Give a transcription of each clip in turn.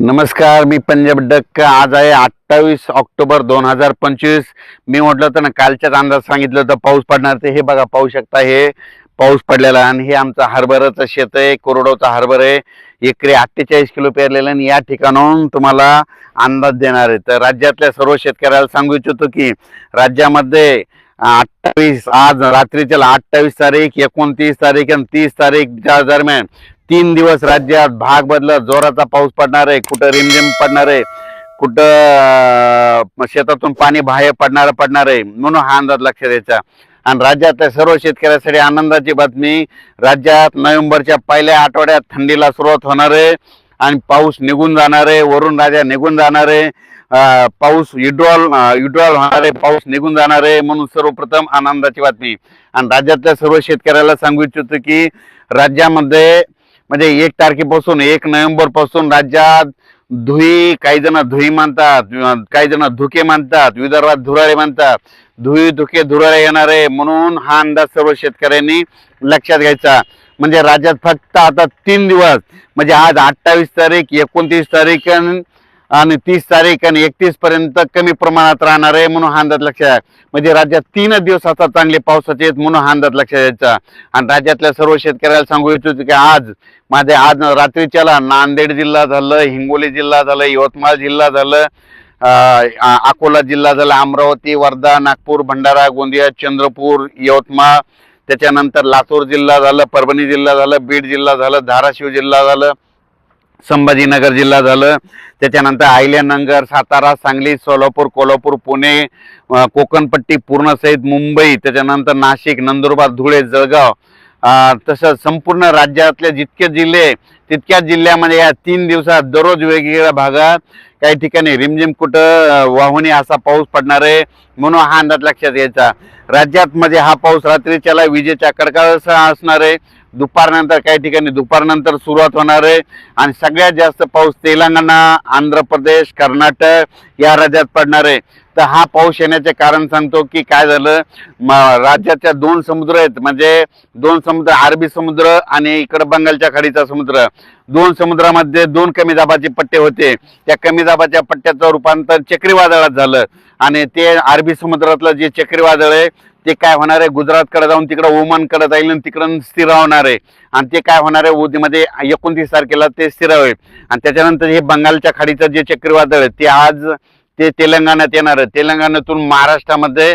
नमस्कार मी पंजाब डक्क. आज आहे अठ्ठावीस ऑक्टोबर दोन हजार पंचवीस. मी म्हटलं होतं ना कालच्याच अंदाज सांगितलं होतं पाऊस पडणार ते हे बघा पाहू शकता हे. पाऊस पडलेला आणि हे आमचं हरभऱ्याचं शेत आहे कोरडोचा हरभर. आहे एकरी अठ्ठेचाळीस किलो पेरलेलं आणि या ठिकाणाहून तुम्हाला अंदाज देणार आहे. तर राज्यातल्या सर्व शेतकऱ्याला सांगू इच्छितो की राज्यामध्ये अठ्ठावीस आज रात्रीच्या अठ्ठावीस तारीख एकोणतीस तारीख आणि तीस तारीखच्या दरम्यान तीन दिवस राज्यात भाग बदलत जोराचा पाऊस पडणार आहे कुठं रिमझिम पडणार आहे कुठं शेतातून पाणी बाहेर पडणार पडणार आहे म्हणून हा अंदाज लक्ष द्यायचा. आणि राज्यातल्या सर्व शेतकऱ्यासाठी आनंदाची बातमी राज्यात नोव्हेंबरच्या पहिल्या आठवड्यात थंडीला सुरुवात होणार आहे आणि पाऊस निघून जाणार आहे वरून राजा निघून जाणार आहे पाऊस विड्रॉल विड्रॉल होणार आहे पाऊस निघून जाणार आहे म्हणून सर्वप्रथम आनंदाची बातमी. आणि राज्यातल्या सर्व शेतकऱ्याला सांगू इच्छितो की राज्यामध्ये म्हणजे एक तारखेपासून एक नोव्हेंबरपासून राज्यात धुई काही जण धुई मानतात काही जण धुके मानतात विदर्भात धुराळे मानतात. धुई धुके धुराळे येणार आहे म्हणून हा अंदाज सर्व शेतकऱ्यांनी लक्षात घ्यायचा. म्हणजे राज्यात फक्त आता तीन दिवस म्हणजे आज अठ्ठावीस तारीख एकोणतीस तारीख आणि आणि तीस तारीख आणि एकतीस पर्यंत कमी प्रमाणात राहणार आहे म्हणून हा अंदाज लक्षात म्हणजे राज्यात तीनच दिवस आता चांगले पावसाचे आहेत म्हणून हा अंदाज लक्षात द्यायचा आणि राज्यातल्या सर्व शेतकऱ्याला सांगू इच्छितो की आज माझे आज रात्रीच्याला नांदेड जिल्हा झालं हिंगोली जिल्हा झालं यवतमाळ जिल्हा झालं अकोला जिल्हा झाला अमरावती वर्धा नागपूर भंडारा गोंदिया चंद्रपूर यवतमाळ त्याच्यानंतर लातूर जिल्हा झालं परभणी जिल्हा झालं बीड जिल्हा झालं धाराशिव जिल्हा झालं संभाजीनगर जिल्हा झालं. त्याच्यानंतर आहिल्यानगर सातारा सांगली सोलापूर कोल्हापूर पुणे कोकणपट्टी पूर्ण सहित मुंबई त्याच्यानंतर नाशिक नंदुरबार धुळे जळगाव तसंच संपूर्ण राज्यातले जितके जिल्हे तितक्याच जिल्ह्यामध्ये या तीन दिवसात दररोज वेगवेगळ्या भागात काही ठिकाणी रिमझिम कुठं वाहुनी असा पाऊस पडणार आहे म्हणून हा अंदाज लक्षात घ्यायचा. राज्यात मध्ये हा पाऊस रात्रीच्याला विजेच्या कडकडासह असणार आहे. दुपारनंतर काही ठिकाणी दुपारनंतर सुरुवात होणार आहे. आणि सगळ्यात जास्त पाऊस तेलंगणा आंध्र प्रदेश कर्नाटक या राज्यात पडणार आहे. तर हा पाऊस येण्याचे कारण सांगतो की काय झालं? म राज्याच्या दोन समुद्र आहेत. म्हणजे दोन समुद्र अरबी समुद्र आणि इकडं बंगालच्या खाडीचा समुद्र. दोन समुद्रामध्ये दोन कमी दाबाचे पट्टे होते. त्या कमी दाबाच्या पट्ट्याचं रूपांतर चक्रीवादळात झालं. आणि ते अरबी समुद्रातलं जे चक्रीवादळ आहे ते काय होणार आहे? गुजरातकडे जाऊन तिकडं ओमानकडे जाईल आणि तिकडं स्थिर होणार आहे. आणि ते काय होणार आहे? उद्यामध्ये एकोणतीस तारखेला ते स्थिर आणि त्याच्यानंतर हे बंगालच्या खाडीचं जे चक्रीवादळ आहे ते आज ते तेलंगणात येणार आहे. तेलंगणातून महाराष्ट्रामध्ये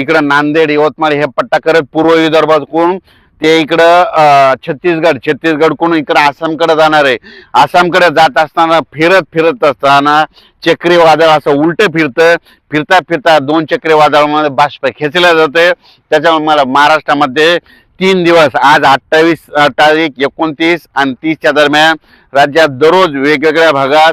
इकडं नांदेड यवतमाळ हे पट्टा करत पूर्व विदर्भातून ते इकडं छत्तीसगड छत्तीसगडकडून इकडं आसामकडे जाणार आहे. आसामकडे जात असताना फिरत फिरत असताना चक्रीवादळ असं उलट फिरतं. फिरता फिरता दोन चक्रीवादळामध्ये बाष्प खेचल्या जाते त्याच्यामुळे मला महाराष्ट्रामध्ये तीन दिवस आज अठ्ठावीस तारीख एकोणतीस आणि तीसच्या दरम्यान राज्यात दररोज वेगवेगळ्या भागात